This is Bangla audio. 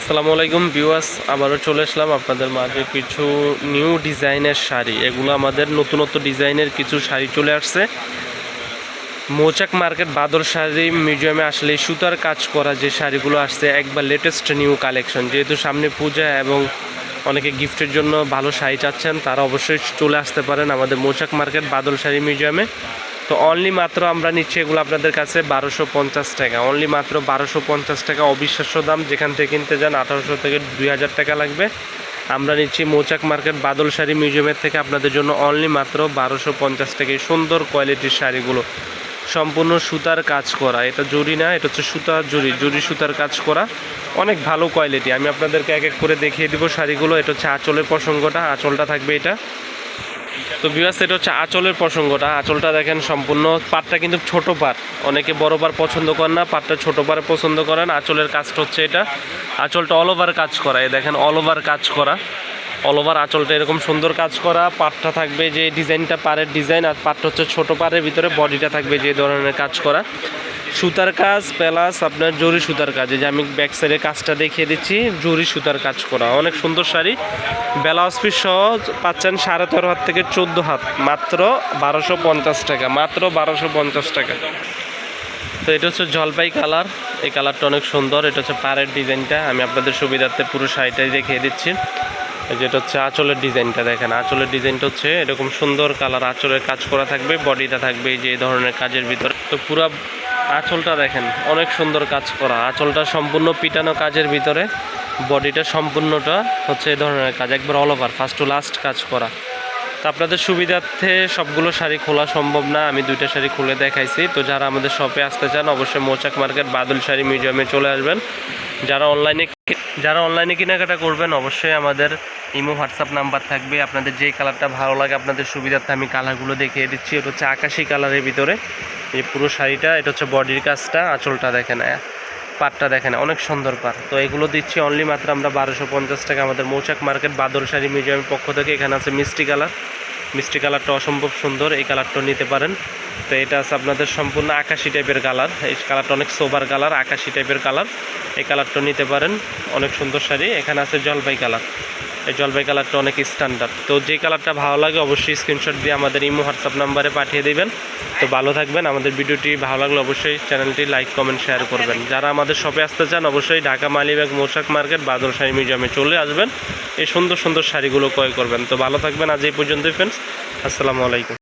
আসসালামু আলাইকুম ভিউয়ার্স, আবারও চলে আসলাম আপনাদের মাঝে কিছু নিউ ডিজাইনের শাড়ি। এগুলো আমাদের নতুনত্ব ডিজাইনের কিছু শাড়ি চলে আসছে। মৌচাক মার্কেট বাদর শাড়ি মিউজিয়ামে আসলে সুতার কাজ করা যে শাড়িগুলো আসছে, একবার লেটেস্ট নিউ কালেকশন যেহেতু সামনে পূজা এবং অনেকে গিফটের জন্য ভালো শাড়ি চাচ্ছেন, তারা অবশ্যই চলে আসতে পারেন আমাদের মৌচাক মার্কেট বাদল শাড়ি মিউজিয়ামে। তো অনলি মাত্র আমরা নিচ্ছি এগুলো আপনাদের কাছে বারোশো পঞ্চাশ টাকা। অনলি মাত্র বারোশো পঞ্চাশ টাকা অবিশ্বাস্য দাম। যেখান থেকে কিনতে যান আঠারোশো থেকে দুই হাজার টাকা লাগবে। আমরা নিচ্ছি মৌচাক মার্কেট বাদল শাড়ি মিউজিয়ামের থেকে আপনাদের জন্য অনলি মাত্র বারোশো পঞ্চাশ টাকায় সুন্দর কোয়ালিটির শাড়িগুলো। সম্পূর্ণ সুতার কাজ করা। এটা জরি না, এটা হচ্ছে সুতা জরি জরি সুতার কাজ করা। অনেক ভালো কোয়ালিটি আমি আপনাদেরকে এক এক করে দেখিয়ে দিব শাড়িগুলো। এটা হচ্ছে আঁচলের প্রসঙ্গটা। আঁচলটা থাকবে এটা। তো বিভাস এটা হচ্ছে আঁচলের প্রসঙ্গটা। আঁচলটা দেখেন সম্পূর্ণ। পাটটা কিন্তু ছোট পাট। অনেকে বড় পার পছন্দ করেন না, পাটটা ছোট পারে পছন্দ করেন। আঁচলের কাজটা হচ্ছে এটা। আঁচলটা অল ওভার কাজ করা। এই দেখেন অল ওভার কাজ করা। অল ওভার আঁচলটা এরকম সুন্দর কাজ করা। পাটটা থাকবে যে ডিজাইনটা পাড়ের ডিজাইন, আর পাটটা হচ্ছে ছোটো পাড়ের ভিতরে বডিটা থাকবে যে ধরনের কাজ করা। সুতার কাজ, প্লাস আপনার জরি সুতার কাজ, এই যে আমি ব্যাক সাইডে কাজটা দেখিয়ে দিচ্ছি, জরি সুতার কাজ করা। অনেক সুন্দর শাড়ি। ব্লাউজ পিস সহ পাচ্ছেন সাড়ে তেরো হাত থেকে চোদ্দ হাত, মাত্র বারোশো পঞ্চাশ টাকা, মাত্র বারোশো পঞ্চাশ টাকা। তো এটা হচ্ছে জলপাই কালার। এই কালারটা অনেক সুন্দর। এটা হচ্ছে পাড়ের ডিজাইনটা। আমি আপনাদের সুবিধার্থে পুরো শাড়িটাই দেখিয়ে দিচ্ছি। যেটা হচ্ছে আঁচলের ডিজাইনটা দেখেন। আঁচলের ডিজাইনটা হচ্ছে এরকম সুন্দর কালার, আঁচলের কাজ করা থাকবে, বডিটা থাকবে যে ধরনের কাজের ভিতরে। তো পুরো আঁচলটা দেখেন, অনেক সুন্দর কাজ করা। আঁচলটা সম্পূর্ণ পিটানো কাজের ভিতরে, বডিটা সম্পূর্ণটা হচ্ছে এই ধরনের কাজ, একবার all over first to last কাজ করা। তো আপনাদের সুবিধার্থে সবগুলো শাড়ি খোলা সম্ভব না, আমি দুইটা শাড়ি খুলে দেখাইছি। তো যারা আমাদের শপে আসতে চান, অবশ্যই মৌচাক মার্কেট বাদল শাড়ি মিউজিয়ামে চলে আসবেন। যারা অনলাইনে যারা অনলাইনে কেনাকাটা করবেন অবশ্যই আমাদের ইমো হোয়াটসঅ্যাপ নাম্বার থাকবে। আপনাদের যেই কালারটা ভালো লাগে আপনাদের সুবিধার্থে আমি কালারগুলো দেখিয়ে দিচ্ছি। এটা হচ্ছে আকাশি কালারের ভিতরে। এই পুরো শাড়িটা এটা হচ্ছে বডির কাজটা আঁচলটা দেখেন আহ, পাটটা দেখেন অনেক সুন্দর পাট। তো এগুলো দিচ্ছি অনলি মাত্র আমরা বারোশো পঞ্চাশ টাকা। আমাদের মৌচাক মার্কেট বাদর শাড়ি মিউজিয়ামের পক্ষ থেকে এখানে আছে মিষ্টি কালার। মিষ্টি কালারটা অসম্ভব সুন্দর, এই কালারটা নিতে পারেন। তো এটা আছে আপনাদের সম্পূর্ণ আকাশি টাইপের কালার। এই কালারটা অনেক সোবার কালার, আকাশি টাইপের কালার। এই কালারটা নিতে পারেন, অনেক সুন্দর শাড়ি। এখানে আছে জলপাই কালার। জলপাই কালারটা অনেক স্ট্যান্ডার্ড তো যে কালারটা ভালো লাগে অবশ্যই স্ক্রিনশট দিয়ে আমাদের ইমো হোয়াটসঅ্যাপ নাম্বারে পাঠিয়ে দেবেন। তো ভালো থাকবেন। আমাদের ভিডিওটি ভালো লাগলে অবশ্যই চ্যানেলটি লাইক কমেন্ট শেয়ার করবেন। যারা আমাদের শপে আসতে চান, অবশ্যই ঢাকা মালিবাগ মোশাক মার্কেট বাদল শাড়ি মিউজিয়ামে চলে আসবেন। এই সুন্দর সুন্দর শাড়িগুলো ক্রয় করবেন। তো ভালো থাকবেন। আজ এই পর্যন্তই ফ্রেন্ডস আসসালামু আলাইকুম।